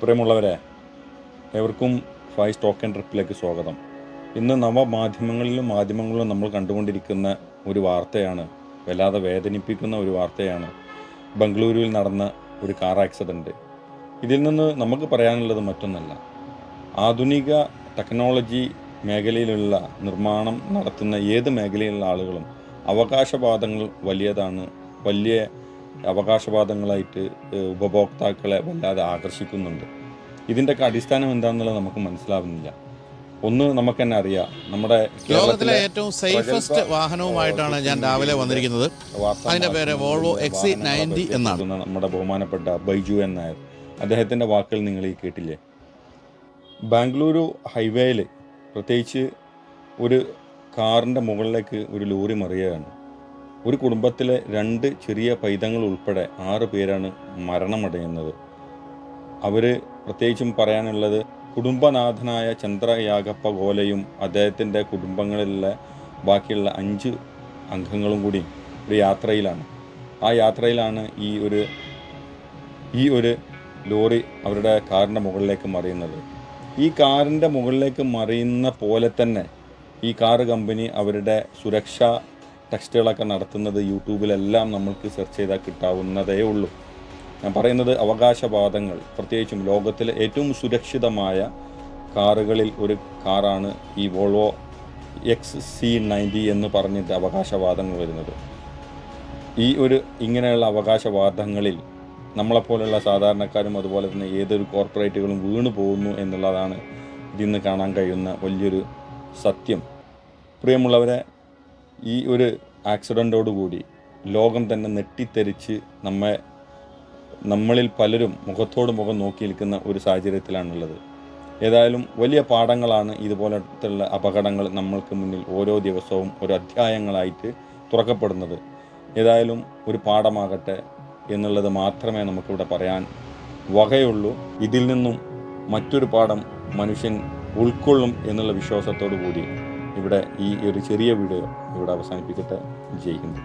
പ്രിയമുള്ളവരെ ഏവർക്കും five stock and ട്രിപ്പിലേക്ക് സ്വാഗതം. ഇന്ന് നവമാധ്യമങ്ങളിലും മാധ്യമങ്ങളിലും നമ്മൾ കണ്ടുകൊണ്ടിരിക്കുന്ന ഒരു വാർത്തയാണ് വല്ലാതെ വേദനിപ്പിക്കുന്ന ഒരു വാർത്തയാണ് ബംഗളൂരുവിൽ നടന്ന ഒരു കാർ ആക്സിഡന്റ് ഇതിൽ നിന്ന് നമുക്ക് പറയാനുള്ളത് മറ്റൊന്നല്ല. ആധുനിക ടെക്നോളജി മേഖലയിലുള്ള നിർമ്മാണം നടത്തുന്ന ഏത് മേഖലയിലുള്ള ആളുകളും അവകാശവാദങ്ങൾ വലിയതാണ് വലിയ അവകാശവാദങ്ങളായിട്ട് ഉപഭോക്താക്കളെ വല്ലാതെ ആകർഷിക്കുന്നുണ്ട്. ഇതിന്റെയൊക്കെ അടിസ്ഥാനം എന്താണെന്നുള്ളത് നമുക്ക് മനസ്സിലാവുന്നില്ല. ഒന്ന് നമുക്ക് തന്നെ അറിയാം. നമ്മുടെ ലോകത്തിലെ ഏറ്റവും സേഫസ്റ്റ് വാഹനവുമായിട്ടാണ് ഞാൻ രാവിലെ വന്നിരിക്കുന്നത്. അതിന്റെ പേര് വോൾവോ എക്സി നയന്റി എന്നാണ്. നമ്മുടെ ബഹുമാനപ്പെട്ട ബൈജു എന്നായ അദ്ദേഹത്തിന്റെ അദ്ദേഹത്തിന്റെ വാക്കുകൾ നിങ്ങൾ ഈ കേട്ടില്ലേ? ബാംഗ്ലൂരു ഹൈവേയിൽ പ്രത്യേകിച്ച് ഒരു കാറിന്റെ മുകളിലേക്ക് ഒരു ലോറി മറിയുകയാണ്. ഒരു കുടുംബത്തിലെ രണ്ട് ചെറിയ പൈതങ്ങൾ ഉൾപ്പെടെ ആറ് പേരാണ് മരണമടയുന്നത്. അവർ പ്രത്യേകിച്ചും പറയാനുള്ളത് കുടുംബനാഥനായ ചന്ദ്രയാഗപ്പ ഗോലയും അദ്ദേഹത്തിന്റെ കുടുംബങ്ങളിലെ ബാക്കിയുള്ള അഞ്ച് അംഗങ്ങളും കൂടി ഒരു യാത്രയിലാണ്. ആ യാത്രയിലാണ് ഈ ഒരു ഈ ഒരു ലോറി അവരുടെ കാറിന്റെ മുകളിലേക്ക് മറിയുന്നത്. ഈ കാറിന്റെ മുകളിലേക്ക് മറിയുന്ന പോലെ തന്നെ ഈ കാറ് കമ്പനി അവരുടെ സുരക്ഷാ ടെക്സ്റ്റുകളൊക്കെ നടത്തുന്നത് യൂട്യൂബിലെല്ലാം നമ്മൾക്ക് സെർച്ച് ചെയ്താൽ കിട്ടാവുന്നതേ ഉള്ളൂ. ഞാൻ പറയുന്നത് അവകാശവാദങ്ങൾ. പ്രത്യേകിച്ചും ലോകത്തിലെ ഏറ്റവും സുരക്ഷിതമായ കാറുകളിൽ ഒരു കാറാണ് ഈ വോൾവോ എക്സ് സി നയന്റി എന്ന് പറഞ്ഞിട്ട് അവകാശവാദങ്ങൾ വരുന്നത്. ഈ ഒരു ഇങ്ങനെയുള്ള അവകാശവാദങ്ങളിൽ നമ്മളെപ്പോലുള്ള സാധാരണക്കാരും അതുപോലെ തന്നെ ഏതൊരു കോർപ്പറേറ്റുകളും വീണു പോകുന്നു എന്നുള്ളതാണ് ഇതിൽ നിന്ന് കാണാൻ കഴിയുന്ന വലിയൊരു സത്യം. പ്രിയമുള്ളവരെ ഈ ഒരു ആക്സിഡന്റോടുകൂടി ലോകം തന്നെ നെട്ടിത്തെറിച്ച് നമ്മെ നമ്മളിൽ പലരും മുഖത്തോട് മുഖം നോക്കി നിൽക്കുന്ന ഒരു സാഹചര്യത്തിലാണുള്ളത്. ഏതായാലും വലിയ പാഠങ്ങളാണ് ഇതുപോലത്തുള്ള അപകടങ്ങൾ നമ്മൾക്ക് മുന്നിൽ ഓരോ ദിവസവും ഒരു അധ്യായങ്ങളായിട്ട് തുറക്കപ്പെടുന്നത്. ഏതായാലും ഒരു പാഠമാകട്ടെ എന്നുള്ളത് മാത്രമേ നമുക്കിവിടെ പറയാൻ വകയുള്ളൂ. ഇതിൽ നിന്നും മറ്റൊരു പാഠം മനുഷ്യൻ ഉൾക്കൊള്ളും എന്നുള്ള വിശ്വാസത്തോടു കൂടി ഇവിടെ ഈ ഒരു ചെറിയ വീഡിയോ ഇവിടെ അവസാനിപ്പിക്കട്ടെ. ജയിക്കുന്നു